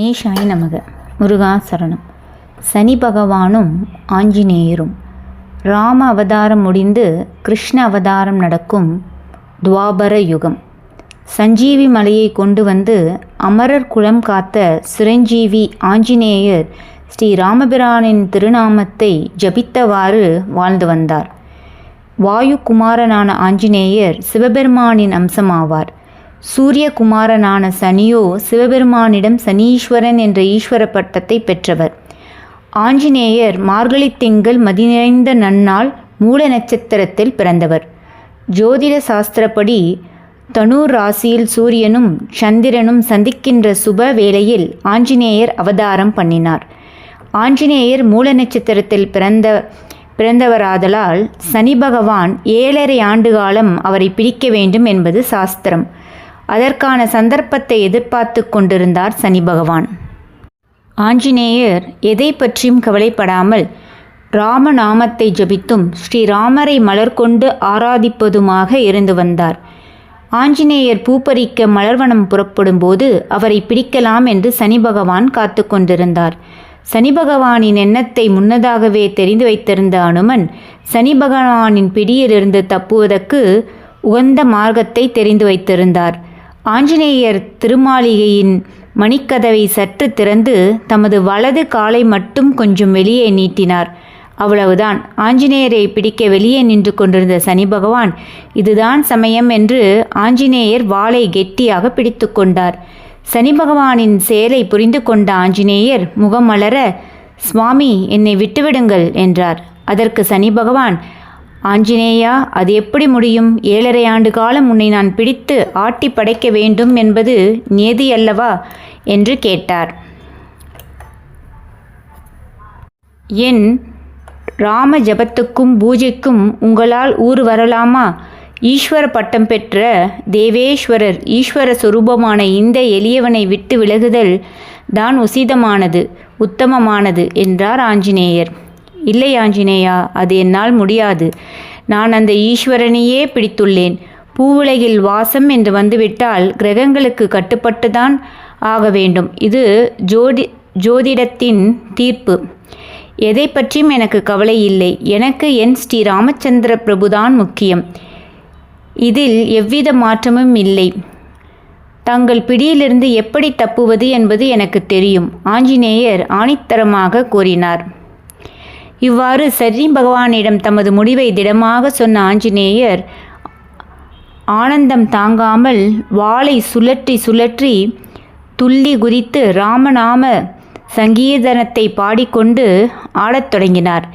கணேஷாய நமக. முருகா சரணம். சனி பகவானும் ஆஞ்சநேயரும். ராம அவதாரம் முடிந்து கிருஷ்ண அவதாரம் நடக்கும் துவாபர யுகம். சஞ்சீவி மலையை கொண்டு வந்து அமரர் குலம் காத்த சிரஞ்சீவி ஆஞ்சநேயர் ஸ்ரீ ராமபிரானின் திருநாமத்தை ஜபித்தவாறு வாழ்ந்து வந்தார். வாயு குமாரனான ஆஞ்சநேயர் சிவபெருமானின் அம்சமாவார். சூரியகுமாரனான சனியோ சிவபெருமானிடம் சனீஸ்வரன் என்ற ஈஸ்வர பட்டத்தை பெற்றவர். ஆஞ்சநேயர் மார்கழி திங்கள் மதிநிறைந்த நன்னாள் மூல நட்சத்திரத்தில் பிறந்தவர். ஜோதிட சாஸ்திரப்படி தனூர் ராசியில் சூரியனும் சந்திரனும் சந்திக்கின்ற சுப வேளையில் ஆஞ்சநேயர் அவதாரம் பண்ணினார். ஆஞ்சநேயர் மூல நட்சத்திரத்தில் பிறந்த பிறந்தவராதலால் சனி பகவான் ஏழரை ஆண்டு காலம் அவரை பிடிக்க வேண்டும் என்பது சாஸ்திரம். அதற்கான சந்தர்ப்பத்தை எதிர்பார்த்து கொண்டிருந்தார் சனி பகவான். ஆஞ்சநேயர் எதை பற்றியும் கவலைப்படாமல் ராமநாமத்தை ஜபித்தும் ஸ்ரீராமரை மலர் கொண்டு ஆராதிப்பதுமாக இருந்து வந்தார். ஆஞ்சநேயர் பூப்பறிக்க மலர்வனம் புறப்படும்போது அவரை பிடிக்கலாம் என்று சனி பகவான் காத்து கொண்டிருந்தார். சனி பகவானின் எண்ணத்தை முன்னதாகவே தெரிந்து வைத்திருந்த அனுமன் சனி பகவானின் பிடியிலிருந்து தப்புவதற்கு உகந்த மார்க்கத்தை தெரிந்து வைத்திருந்தார். ஆஞ்சநேயர் திருமாளிகையின் மணிக்கதவை சற்று திறந்து தமது வலது காலை மட்டும் கொஞ்சம் வெளியே நீட்டினார். அவ்வளவுதான். ஆஞ்சநேயரை பிடிக்க வெளியே நின்று கொண்டிருந்த சனி பகவான் இதுதான் சமயம் என்று ஆஞ்சநேயர் வாளை கெட்டியாக பிடித்து கொண்டார். சனி பகவானின் செயலை புரிந்து கொண்ட ஆஞ்சநேயர் முகமலர சுவாமி என்னை விட்டுவிடுங்கள் என்றார். அதற்கு சனி பகவான் ஆஞ்சநேயா அது எப்படி முடியும்? ஏழரை ஆண்டு காலம் உன்னை நான் பிடித்து ஆட்டி படைக்க வேண்டும் என்பது நியதி அல்லவா? என்று கேட்டார். என் ராம ஜபத்துக்கும் பூஜைக்கும் உங்களால் ஊர் வரலாமா? ஈஸ்வர பட்டம் பெற்ற தேவேஸ்வரர் ஈஸ்வர சுரூபமான இந்த எளியவனை விட்டு விலகுதல் தான் உசிதமானது உத்தமமானது என்றார் ஆஞ்சநேயர். இல்லை ஆஞ்சநேயா அது என்னால் முடியாது. நான் அந்த ஈஸ்வரனையே பிடித்துள்ளேன். பூவுலகில் வாசம் என்று வந்துவிட்டால் கிரகங்களுக்கு கட்டுப்பட்டுதான் ஆக வேண்டும். இது ஜோதி ஜோதிடத்தின் தீர்ப்பு. எதை பற்றியும் எனக்கு கவலை இல்லை. எனக்கு என் ஸ்ரீ ராமச்சந்திர பிரபுதான் முக்கியம். இதில் எவ்வித மாற்றமும் இல்லை. தங்கள் பிடியிலிருந்து எப்படி தப்புவது என்பது எனக்கு தெரியும் ஆஞ்சநேயர் ஆணித்தரமாக கூறினார். இவ்வாறு சரி பகவானிடம் தமது முடிவை திடமாக சொன்ன ஆஞ்சநேயர் ஆனந்தம் தாங்காமல் வாளை சுழற்றி சுழற்றி துள்ளி குதித்து ராமநாம சங்கீதனத்தை பாடிக்கொண்டு ஆடத் தொடங்கினார்.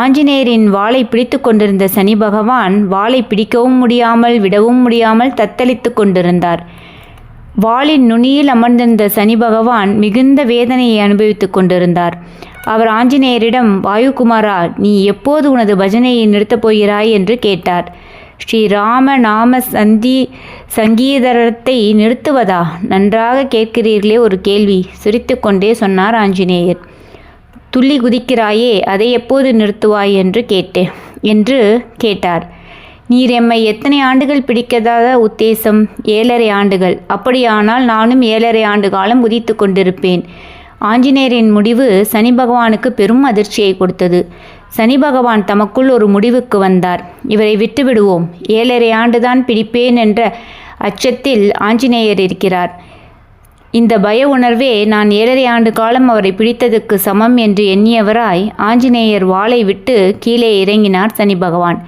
ஆஞ்சநேயரின் வாளை பிடித்து கொண்டிருந்த சனி பகவான் வாளை பிடிக்கவும் முடியாமல் விடவும் முடியாமல் தத்தளித்து கொண்டிருந்தார். வாளின் நுனியில் அமர்ந்திருந்த சனி பகவான் மிகுந்த வேதனையை அனுபவித்துக் கொண்டிருந்தார். அவர் ஆஞ்சநேயரிடம் வாயுகுமாரா நீ எப்போது உனது பஜனையை நிறுத்தப் போகிறாய்? என்று கேட்டார். ஸ்ரீ ராம நாம சந்தி சங்கீதரத்தை நிறுத்துவதா? நன்றாக கேட்கிறீர்களே ஒரு கேள்வி சிரித்துக்கொண்டே சொன்னார் ஆஞ்சநேயர். துள்ளி குதிக்கிறாயே அதை எப்போது நிறுத்துவாய்? என்று கேட்டேன் என்று கேட்டார். நீர் எம்மை எத்தனை ஆண்டுகள் பிடிக்கதாத உத்தேசம்? ஏழரை ஆண்டுகள். அப்படியானால் நானும் ஏழரை ஆண்டு காலம் குதித்து கொண்டிருப்பேன். ஆஞ்சநேயரின் முடிவு சனி பகவானுக்கு பெரும் அதிர்ச்சியை கொடுத்தது. சனி பகவான் தமக்குள் ஒரு முடிவுக்கு வந்தார். இவரை விட்டுவிடுவோம். ஏழரை ஆண்டுதான் பிடிப்பேன் என்ற அச்சத்தில் ஆஞ்சநேயர் இருக்கிறார். இந்த பய உணர்வே நான் ஏழரை ஆண்டு காலம் அவரை பிடித்ததுக்கு சமம் என்று எண்ணியவராய் ஆஞ்சநேயர் வாளை விட்டு கீழே இறங்கினார் சனி பகவான்.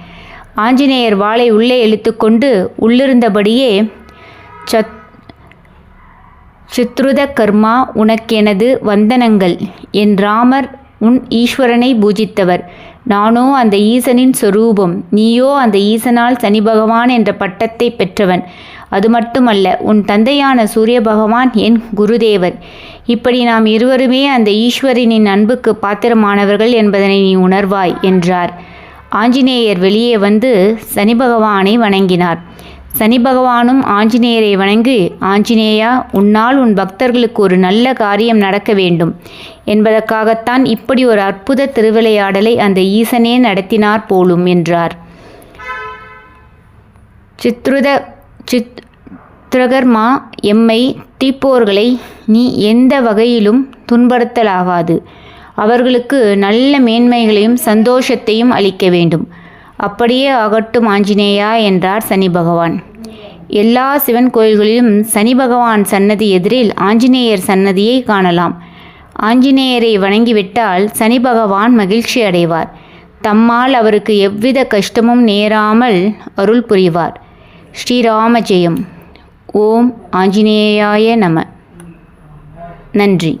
ஆஞ்சநேயர் வாளை உள்ளே இழுத்துக்கொண்டு உள்ளிருந்தபடியே சத் சித்ருத கர்மா உனக்கெனது வந்தனங்கள். என் ராமர் உன் ஈஸ்வரனை பூஜித்தவர். நானோ அந்த ஈசனின் சொரூபம். நீயோ அந்த ஈசனால் சனி பகவான் என்ற பட்டத்தை பெற்றவன். அது மட்டுமல்ல உன் தந்தையான சூரிய பகவான் என் குருதேவர். இப்படி நாம் இருவருமே அந்த ஈஸ்வரனின் அன்புக்கு பாத்திரமானவர்கள் என்பதனை நீ உணர்வாய் என்றார். ஆஞ்சநேயர் வெளியே வந்து சனி பகவானை வணங்கினார். சனி பகவானும் ஆஞ்சநேயரை வணங்கி. ஆஞ்சநேயா உன்னால் உன் பக்தர்களுக்கு ஒரு நல்ல காரியம் நடக்க வேண்டும். என்பதற்காகத்தான் இப்படி ஒரு அற்புத திருவிளையாடலை அந்த ஈசனே நடத்தினார் போலும் என்றார். சித்ருத சித் திரகர்மா எம்மை தீப்போர்களை நீ எந்த வகையிலும் துன்படுத்தலாகாது அவர்களுக்கு நல்ல மேன்மைகளையும் சந்தோஷத்தையும் அளிக்க வேண்டும். அப்படியே ஆகட்டும் ஆஞ்சநேயா என்றார் சனி பகவான். எல்லா சிவன் கோயில்களிலும் சனி பகவான் சன்னதி எதிரில் ஆஞ்சநேயர் சன்னதியை காணலாம். ஆஞ்சநேயரை வணங்கிவிட்டால் சனி பகவான் மகிழ்ச்சி அடைவார். தம்மால் அவருக்கு எவ்வித கஷ்டமும் நேராமல் அருள் புரிவார். ஸ்ரீராம ஜெயம் ஓம் ஆஞ்சநேயாய நம. நன்றி.